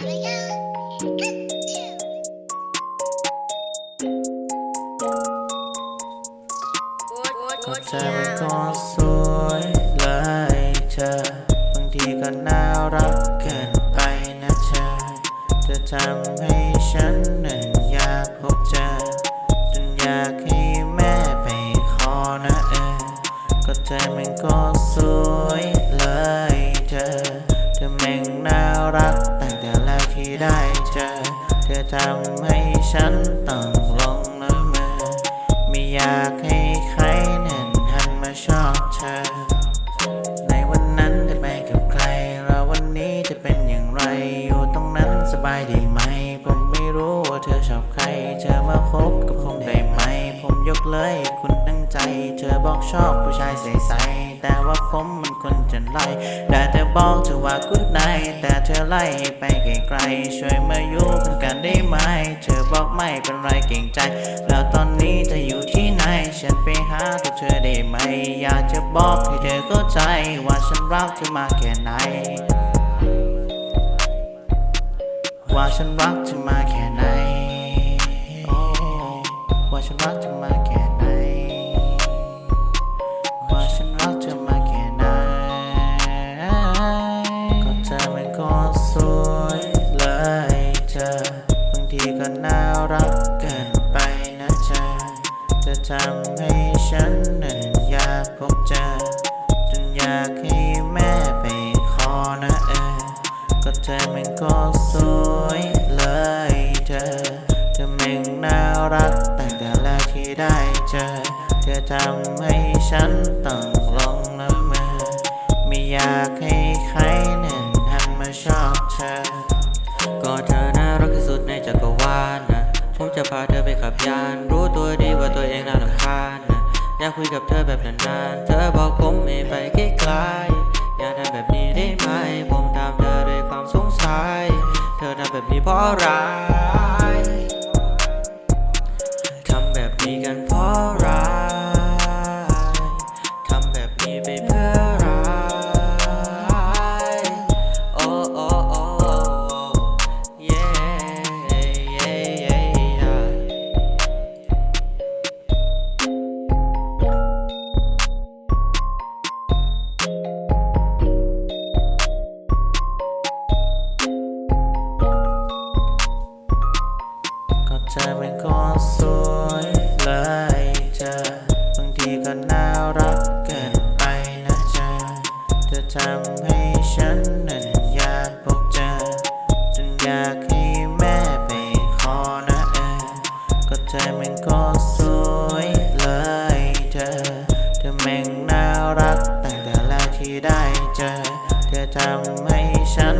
ก็เธอเป็นคนสวยเลยเธอบางทีก็น่รักเกินไปนะเธอเธอทำให้ฉันนั้นอยากพบเธอจนอยากให้แม่ไปขอนะเออก็เธอเป็นคนสวยเลยเธอเธอแม่งน่รัก ที่ได้เจอ เธอทำให้ฉันต้องลงน้ำมือไม่อยากให้ ยกเลย คุณตั้งใจ เธอบอกชอบผู้ชายใสๆแต่ว่าผมมันคนจะไล่ได้แต่บอกเธอว่ากูดไนแต่เธอไล่ไปไกลๆช่วยมาอยู่กันกันได้ไหม เธอบอกไม่เป็นไรเก่งใจ แล้วตอนนี้เธออยู่ที่ไหน ฉันไปหาตัวเธอได้ไหม อยากจะบอกให้เธอเข้าใจ ว่าฉันรักเธอมาแค่ไหน ว่าฉันรักเธอมาแค่ไหน ทีก็น่ารักเกินไปนะเธอเธอทำให้ฉันนั้นอยากพบเจอจนอยากให้แม่ไปขอนะเออ ก็เธอมันก็สวยเลยเธอ เธอม่งน่ารักตั้งแต่แรกที่ได้เจอ เธอทำให้ฉันต้องลงน้ำมือ ไม่อยากให้ใครนั้นหันมาชอบเธอ ยาน รู้ตัวดีว่าตัวเองน่ารำคาญนะอยากคุยกับเธอแบบนานๆ เธอบอกผมไม่ไปไกลๆอยากทำแบบนี้ได้ไหม ผมถามเธอด้วยความสงสัย เธอทำแบบนี้เพราะอะไรำให้ฉันนั้นอยากพบเจอจนอยากให้แม่ไปขอนะเออ ก็เธอมันก็สวยเลยเธอ เธอแม่งน่ารักตั้งแต่แรกที่ได้เจอ เธอทำให้ฉัน